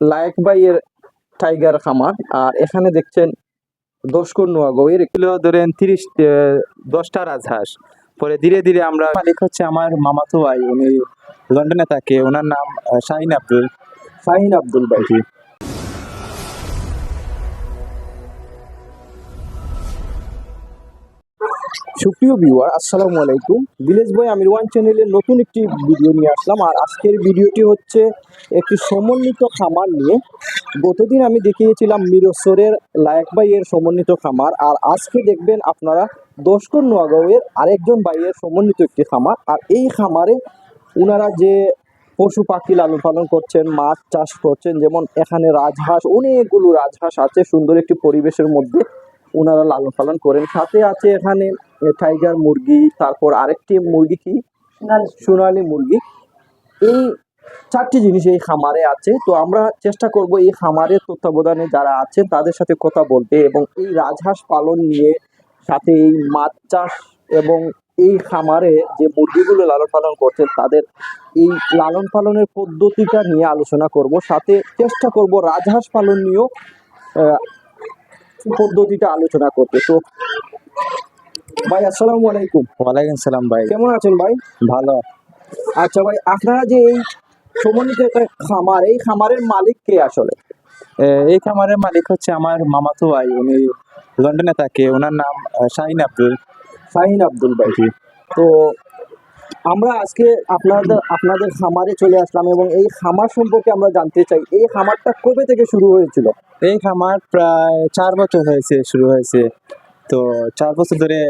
লায়ক ভাইয়ের টাইগার খামার। আর এখানে দেখছেন দশ কন্যা এর কিলো ধরেন তিরিশ দশটা রাজহাঁস। পরে ধীরে ধীরে আমরা মালিক হচ্ছে আমার মামাতো ভাই। উনি লন্ডনে থাকে। ওনার নাম শাহিন আব্দুল শাহিন আব্দুল ভাই। সুপ্রিয় ভিউয়ার আসসালামু আলাইকুম। ভিলেজ বয় আমির ওয়ান চ্যানেলের নতুন একটি ভিডিও নিয়ে আসলাম। আর আজকের ভিডিওটি হচ্ছে একটি সমন্বিত খামার নিয়ে। গতদিন আমি দেখিয়েছিলাম মিরসরের লায়ক ভাইয়ের সমন্বিত খামার। আর আজকে দেখবেন আপনারা দশকর নোয়াগাঁওয়ের আরেকজন ভাইয়ের সমন্বিত একটি খামার। আর এই খামারে ওনারা যে পশু পাখি লালন পালন করছেন, মাছ চাষ করছেন, যেমন এখানে রাজহাঁস, অনেকগুলো রাজহাঁস আছে, সুন্দর একটি পরিবেশের মধ্যে। ওনারা লালন পালন করেন। সাথে আছে এখানে টাইগার মুরগি তারপর আরেকটি মুরগি কি? সোনালি মুরগি। এই চারটি জিনিস এই খামারে আছে। তো আমরা চেষ্টা করব এই খামারের তত্ত্বাবধানে যারা আছেন তাদের সাথে কথা বলতে এবং এই রাজহাঁস পালন নিয়ে সাথে এই মাছ চাষ এবং এই খামারে যে মুরগিগুলো লালন পালন করছেন তাদের এই লালন পালনের পদ্ধতিটা নিয়ে আলোচনা করব। সাথে চেষ্টা করব রাজহাঁস পালন নিয়েও পদ্ধতিটা আলোচনা করতে। তো ভাই আসসালামু আলাইকুম। ওয়ালাইকুম সালাম ভাই। কেমন আছেন ভাই? ভালো। আচ্ছা ভাই আপনারা যে এই সমন্বিত একটা খামার এই খামারের মালিক কে আসলে? এই খামারের মালিক হচ্ছে আমার মামাতো ভাই। উনি লন্ডনে থাকে। ওনার নাম শাহিন আব্দুল। শাহিন আব্দুল ভাই। তো আমরা আজকে আপনাদের আপনাদের খামারে চলে আসলাম এবং এই খামার সম্পর্কে আমরা জানতে চাই। এই খামারটা কবে থেকে শুরু হয়েছিল? এই খামার প্রায় চার বছর হয়েছে শুরু হয়েছে। তো চার বছর ধরে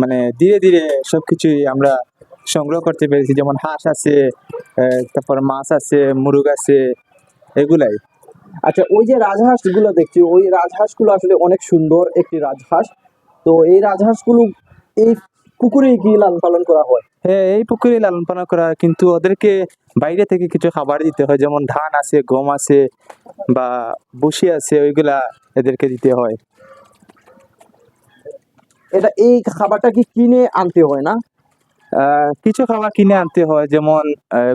মানে ধীরে ধীরে সবকিছুই আমরা সংগ্রহ করতে পেরেছি। যেমন হাঁস আছে তারপর মাছ আছে মুরগ আছে এগুলাই। আচ্ছা ওই যে রাজহাঁসগুলো দেখছি ওই রাজহাঁসগুলো আসলে অনেক সুন্দর একটি রাজহাঁস। তো এই রাজহাঁসগুলো এই পুকুরেই কি লালন পালন করা হয়। হ্যাঁ এই পুকুরে লালন পালন করা হয়, কিন্তু ওদেরকে বাইরে থেকে কিছু খাবার দিতে হয় যেমন ধান আছে গম আছে বা বসি আছে ওইগুলা এদেরকে দিতে হয়। এটা এই খাবারটা কি কিনে আনতে হয় না? কিছু খাবার কিনে আনতে হয় যেমন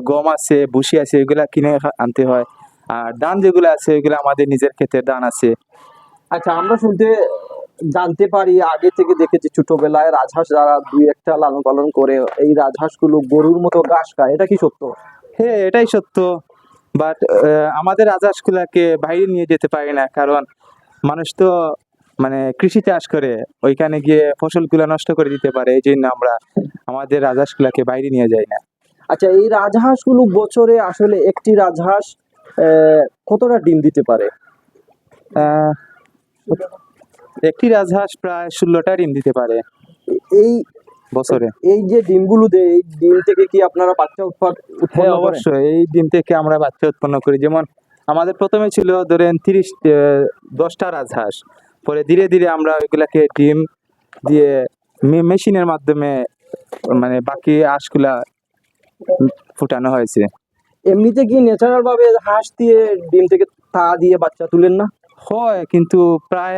গম আছে ভুসি আছে এগুলা কিনে আনতে হয়। আর ধান যেগুলো আছে ওইগুলো আমাদের নিজের ক্ষেতের ধান আছে। আচ্ছা আমরা শুনতে জানতে পারি আগে থেকে দেখেছি ছোটবেলায় রাজহাঁস যারা দুই একটা লালন পালন করে এই রাজহাঁসগুলো গরুর মতো ঘাস খায় এটা কি সত্য? হ্যাঁ এটাই সত্য। বাট আমাদের রাজহাঁসগুলাকে বাইরে নিয়ে যেতে পারি না কারণ মানুষ তো মানে কৃষি চাষ করে ওইখানে গিয়ে ফসলগুলো নষ্ট করে দিতে পারে এই জন্য আমরা আমাদের রাজহাঁসগুলাকে বাইরে নিয়ে যাই না। আচ্ছা এই রাজহাঁসগুলো বছরে আসলে একটি রাজহাঁস আহ, কতটা ডিম দিতে পারে? আহ, একটি রাজহাঁস প্রায় ষোলোটা ডিম দিতে পারে এই বছরে। এই যে ডিমগুলো দেয় এই ডিম থেকে কি আপনারা বাচ্চা উৎপাদ হ্যাঁ অবশ্যই। এই ডিম থেকে আমরা বাচ্চা উৎপন্ন করি। যেমন আমাদের প্রথমে ছিল ধরেন তিরিশ দশটা রাজহাঁস। পরে ধীরে ধীরে আমরা ওইগুলাকে ডিম দিয়ে মেশিনের মাধ্যমে মানে বাকি হাঁসগুলা ফুটানো হয়েছে। এমনিতে কি ন্যাচারাল ভাবে হাঁস দিয়ে ডিম থেকে তা দিয়ে বাচ্চা তুলেন না? হয় কিন্তু প্রায়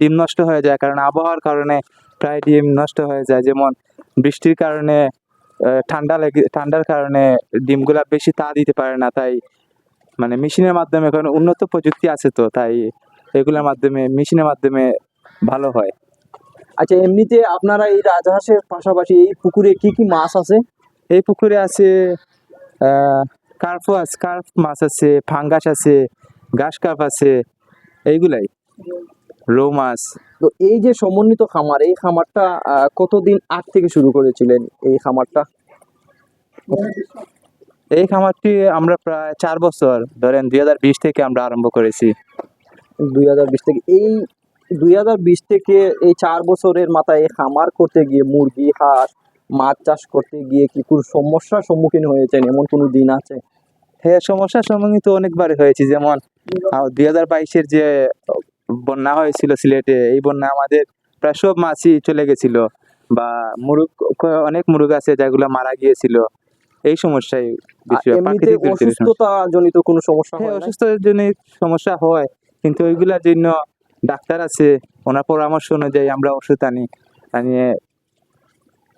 ডিম নষ্ট হয়ে যায়। কারণ আবহাওয়ার কারণে প্রায় ডিম নষ্ট হয়ে যায়। যেমন বৃষ্টির কারণে ঠান্ডা লেগে ঠান্ডার কারণে ডিমগুলা বেশি তা দিতে পারে না। তাই মানে মেশিনের মাধ্যমে এখন উন্নত প্রযুক্তি আছে তো তাই এগুলোর মাধ্যমে মেশিনের মাধ্যমে ভালো হয়। আচ্ছা এমনিতে আপনারা এই রাজহাঁসের পাশাপাশি এই পুকুরে কি কি মাছ আছে? এই পুকুরে আছে কার্ফও আছে কার্ফ মাছ আছে ফাঙ্গাস আছে ঘাস কার্প আছে এইগুলাই? রৌ মাছ। তো এই যে সমন্বিত খামার এই খামারটা কতদিন আগ থেকে শুরু করেছিলেন এই খামারটা? এই খামারটি আমরা প্রায় চার বছর ধরেন দুই হাজার বিশ থেকে আমরা আরম্ভ করেছি। দুই হাজার বিশ থেকে এই দুই হাজার বিশ থেকে এই চার বছরের মাথায় এই খামার করতে গিয়ে মুরগি হাঁস মাছ চাষ করতে গিয়ে কি কোনো সমস্যার সম্মুখীন হয়েছেন? এমন কোনো দিন আছে? হ্যাঁ সমস্যার সম্মুখীন তো অনেকবার হয়েছি। যেমন দুই হাজার বাইশের যে বন্যা হয়েছিল সিলেটে এই বন্যা আমাদের প্রায় সব মাছই চলে গেছিল বা মুরগ অনেক মুরগ আছে যেগুলো মারা গিয়েছিল এই সমস্যাই বেশি হয়, এমনিতে প্রাকৃতিক দুর্যোগের সমস্যা। অসুস্থতা জনিত কোনো সমস্যা হ্যাঁ? অসুস্থতার জন্য সমস্যা হয় কিন্তু ওইগুলোর জন্য ডাক্তার আছে ওনার পরামর্শ অনুযায়ী আমরা ওষুধ আনি আনিয়ে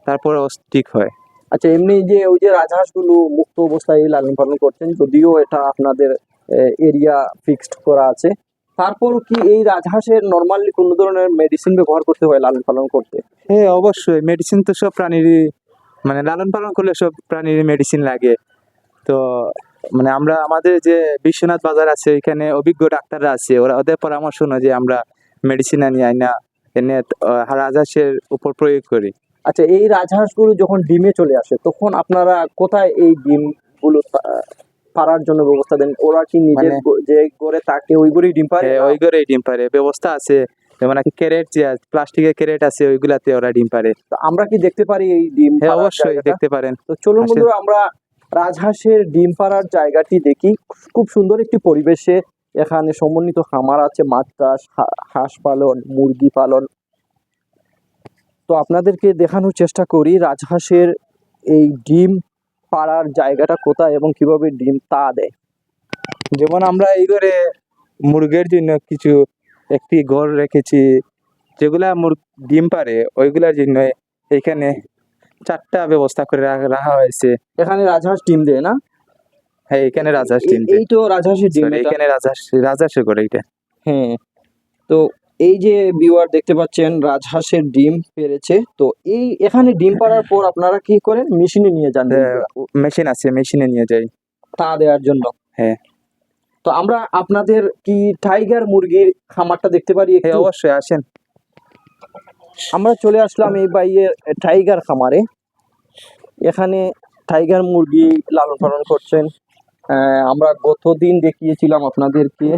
তারপরে ঠিক হয় আচ্ছা এমনি যে ওই যে রাজহাঁসগুলো মুক্ত অবস্থায় লালন পালন করছেন যদিও এটা আপনাদের এরিয়া ফিক্সড করা আছে। তারপর কি এই রাজহাঁসের নর্মালি কোনো ধরনের মেডিসিন ব্যবহার করতে হয় লালন পালন করতে? হ্যাঁ অবশ্যই। মেডিসিন তো সব প্রাণীরই মানে লালন পালন করলে সব প্রাণীর মেডিসিন লাগে। তো মানে আমরা আমাদের যে বিশ্বনাথ বাজার আছে এখানে অভিজ্ঞ ডাক্তাররা আছে। ওরা ওদের পরামর্শ যে আমরা মেডিসিন আনি আইনা এনে রাজহাঁসের উপর প্রয়োগ করি। আচ্ছা এই রাজহাঁসগুলো যখন ডিমে চলে আসে তখন আপনারা কোথায় এই ডিমগুলো পা- পাড়ার জন্য ব্যবস্থা দেন। ওরা কি নিজের মানে- যে করে তাকে ওই ডিম পারে? হ্যাঁ, ওই ডিম পারে। ব্যবস্থা আছে। যেমন নাকি ক্যারেট যে প্লাস্টিকের ক্যারেট আছে ওইগুলাতে ওরা ডিম পারে। তো আমরা কি দেখতে পারি এই ডিম হ্যাঁ অবশ্যই দেখতে পারেন। তো চলুন। বন্ধুরা আমরা রাজহাঁসের ডিম পাড়ার জায়গাটি দেখি। খুব সুন্দর একটি পরিবেশে এখানে সমন্বিত খামার আছে মাছ চাষ হাঁস পালন মুরগি পালন। তো আপনাদেরকে দেখানোর চেষ্টা করি রাজহাঁসের এই ডিম পাড়ার জায়গাটা কোথায় এবং কীভাবে ডিম তা দেয়? যেমন আমরা এই করে মুরগের জন্য কিছু একটি ঘর রেখেছি যেগুলা মুর ডিম পারে ওইগুলার জন্য এখানে চারটা ব্যবস্থা করে রাখা রাখা হয়েছে। এখানে রাজহাঁস ডিম দেয় না? হ্যাঁ এখানে রাজহাঁস ডিম এই তো রাজহাঁসের ডিম এখানে রাজহাঁস রাজহাঁসের করে এটা হ্যাঁ তো এই যে ভিউয়ার দেখতে পাচ্ছেন রাজহাঁসের ডিম পেরেছে। তো এই এখানে ডিম পাড়ার পর আপনারা কি করেন? মেশিনে নিয়ে যান মেশিন আছে মেশিনে নিয়ে যাই। তা দেওয়ার জন্য। হ্যাঁ। তো আমরা আপনাদের কি টাইগার মুরগির খামারটা দেখতে পারি হ্যাঁ অবশ্যই আসেন। আমরা চলে আসলাম এই বাইয়ের টাইগার খামারে। এখানে টাইগার মুরগি লালন পালন করছেন। আমরা গত দিন দেখিয়েছিলাম আপনাদেরকে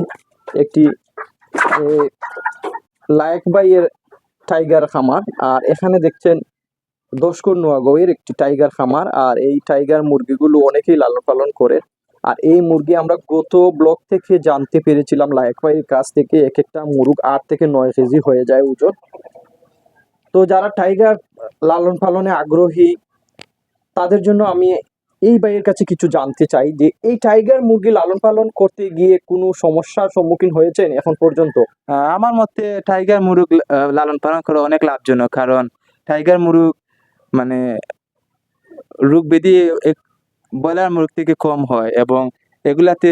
একটি লায়ক বাইয়ের টাইগার খামার। আর এখানে দেখছেন দশকর নোয়াগৌয়ের একটি টাইগার খামার, আর এই টাইগার মুরগিগুলো অনেকেই লালন পালন করে। আর এই মুরগি আমরা গত ব্লক থেকে জানতে পেরেছিলাম, লায়ক ভাইয়ের কাছ থেকে এক একটা মুরগ আট থেকে নয় কেজি হয়ে যায় ওজন। তো যারা টাইগার লালন পালনে আগ্রহী, তাদের জন্য আমি এই ভাইয়ের কাছে কিছু জানতে চাই যে এই টাইগার মুরগি লালন পালন করতে গিয়ে কোনো সমস্যার সম্মুখীন হয়েছেন এখন পর্যন্ত? আমার মতে টাইগার মুরগ লালন পালন করা অনেক লাভজনক। কারণ টাইগার মুরগ মানে রোগ ব্যাধি ব্রয়লার মুরগ থেকে কম হয় এবং এগুলাতে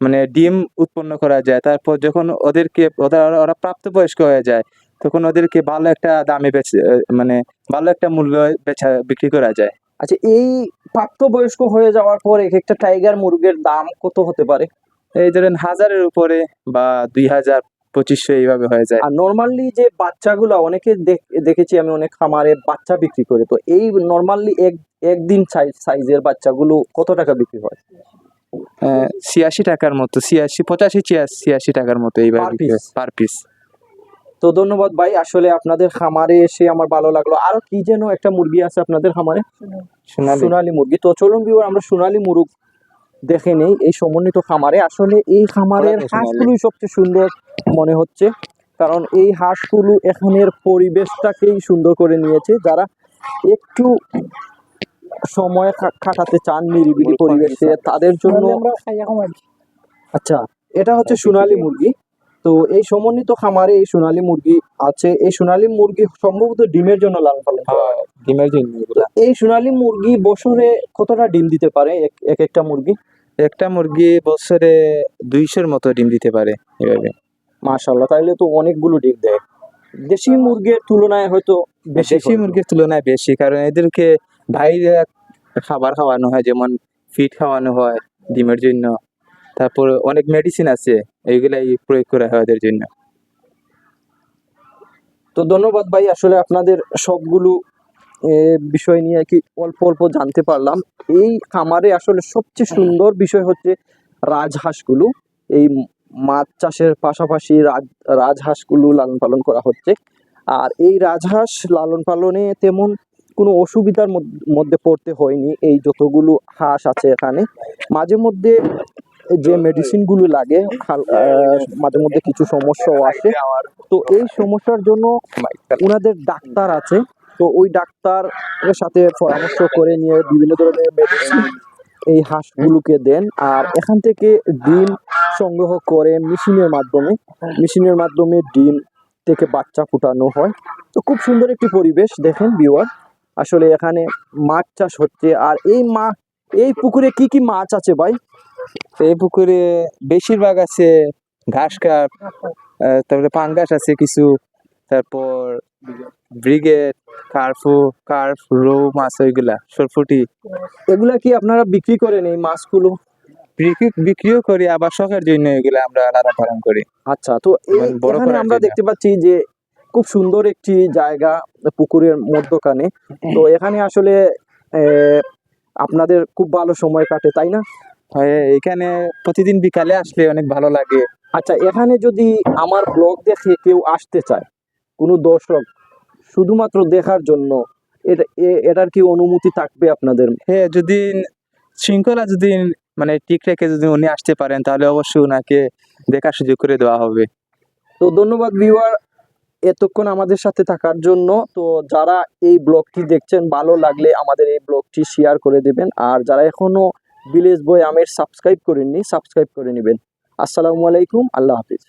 মানে ডিম উৎপন্ন করা যায়। তারপর যখন ওদেরকে ওরা ওরা প্রাপ্তবয়স্ক হয়ে যায়, তখন ওদেরকে ভালো একটা দামে বেচে মানে ভালো একটা মূল্য বেচা, বিক্রি করা যায়। আচ্ছা এই প্রাপ্তবয়স্ক হয়ে যাওয়ার পর এক একটা টাইগার মুরগের দাম কত হতে পারে? এই ধরেন হাজারের উপরে বা দুই হাজার পঁচিশশো এইভাবে হয়ে যায়। আর নর্মালি যে বাচ্চাগুলো অনেকে দেখেছি আমি অনেক খামারে বাচ্চা বিক্রি করে। তো এই নর্মালি এক একদিন সাইজের বাচ্চাগুলো কত টাকা বিক্রি হয়? আহ, ছিয়াশি টাকার মতো ছিয়াশি পঁচাশি ছিয়াশি ছিয়াশি টাকার মতো এইভাবে পার পিস তো ধন্যবাদ ভাই আসলে আপনাদের খামারে এসে আমার ভালো লাগল। আরও কি যেন একটা মুরগি আছে আপনাদের খামারে? সোনালী। মুরগি। তো চলুন বিওর আমরা সোনালী মুরগ দেখে নেই এই সমন্বিত খামারে। আসলে এই খামারের। হাঁসগুলোই সবচেয়ে সুন্দর মনে হচ্ছে কারণ এই হাঁসগুলো এখানের পরিবেশটাকেই সুন্দর করে নিয়েছে। যারা একটু সময় কাটাতে চান নিরিবিলি পরিবেশে তাদের জন্য আচ্ছা এটা হচ্ছে সোনালী মুরগি। তো এই সমন্বিত খামারে এই সোনালী মুরগি আছে। এই সোনালী মুরগি সম্ভবত ডিমের জন্য লালন পালন ডিমের জন্য এই সোনালী মুরগি বছরে কতটা ডিম দিতে পারে? এক- এক একটা মুরগি? একটা মুরগি বছরে দুইশোর মতো ডিম দিতে পারে এভাবে। মাশাল্লাহ তাহলে তো অনেকগুলো ডিম দেয়। দেশি মুরগির তুলনায় হয়তো বেশি দেশি মুরগির তুলনায় বেশি কারণ এদেরকে বাইরে খাবার খাওয়ানো হয় যেমন ফিড খাওয়ানো হয় ডিমের জন্য। তারপর অনেক মেডিসিন আছে, এইগুলাই প্রয়োগ করা হয় ওদের জন্য। তো ধন্যবাদ ভাই, আসলে আপনাদের সবগুলো বিষয় নিয়ে কি অল্প অল্প জানতে পারলাম। এই খামারে আসলে সবচেয়ে সুন্দর বিষয় হচ্ছে রাজহাঁসগুলো। এই মাছ চাষের পাশাপাশি রাজ, রাজহাঁসগুলো লালন পালন করা হচ্ছে। আর এই রাজহাঁস লালন পালনে তেমন কোনো অসুবিধার মধ্যে পড়তে হয়নি। এই যতগুলো হাঁস আছে এখানে। মাঝে মধ্যে যে মেডিসিনগুলো লাগে মাঝে মধ্যে কিছু সমস্যাও আসে। তো এই সমস্যার জন্য ওনাদের ডাক্তার আছে। তো ওই ডাক্তারের সাথে পরামর্শ করে নিয়ে বিভিন্ন ধরনের মেডিসিন এই হাঁসগুলোকে দেন। আর এখান থেকে ডিম সংগ্রহ করে মেশিনের মাধ্যমে মেশিনের মাধ্যমে ডিম থেকে বাচ্চা ফুটানো হয়। তো খুব সুন্দর একটি পরিবেশ, দেখেন বিওয়ার আসলে এখানে মাছ চাষ হচ্ছে। আর এই মা এই পুকুরে কি কি মাছ আছে ভাই? এই পুকুরে বেশিরভাগ আছে ঘাস কাপ তারপরে পাঙ্গাস আছে কিছু তারপর ব্রিগেড কার্ফু কার্ফ রৌ মাছ ওইগুলা সরফুটি এগুলা কি আপনারা বিক্রি করেন এই মাছগুলো? বিক্রি বিক্রিও করি আবার শখের জন্য এগুলা আমরা লালন পালন করি। আচ্ছা তো মানে বড় এখানে আমরা দেখতে পাচ্ছি যে খুব সুন্দর একটি জায়গা পুকুরের মধ্যখানে। তো এখানে আসলে আহ, আপনাদের খুব ভালো সময় কাটে তাই না? হয় এখানে প্রতিদিন বিকালে আসলে অনেক ভালো লাগে। আচ্ছা এখানে যদি আমার ব্লগ দেখে কেউ আসতে চায় কোনো দর্শক শুধুমাত্র দেখার জন্য এটা এটার কি অনুমতি থাকবে আপনাদের? হ্যাঁ যদি শৃঙ্খলা যদি মানে ঠিক রেখে যদি উনি আসতে পারেন তাহলে অবশ্যই ওনাকে দেখার সুযোগ করে দেওয়া হবে। তো ধন্যবাদ ভিউয়ার এতক্ষণ আমাদের সাথে থাকার জন্য, তো যারা এই ব্লগটি দেখছেন, ভালো লাগলে আমাদের এই ব্লগটি শেয়ার করে দেবেন। আর যারা এখনও ভিলেজ বয় আমের সাবস্ক্রাইব করেননি সাবস্ক্রাইব করে নেবেন। আসসালামু আলাইকুম, আল্লাহ হাফিজ।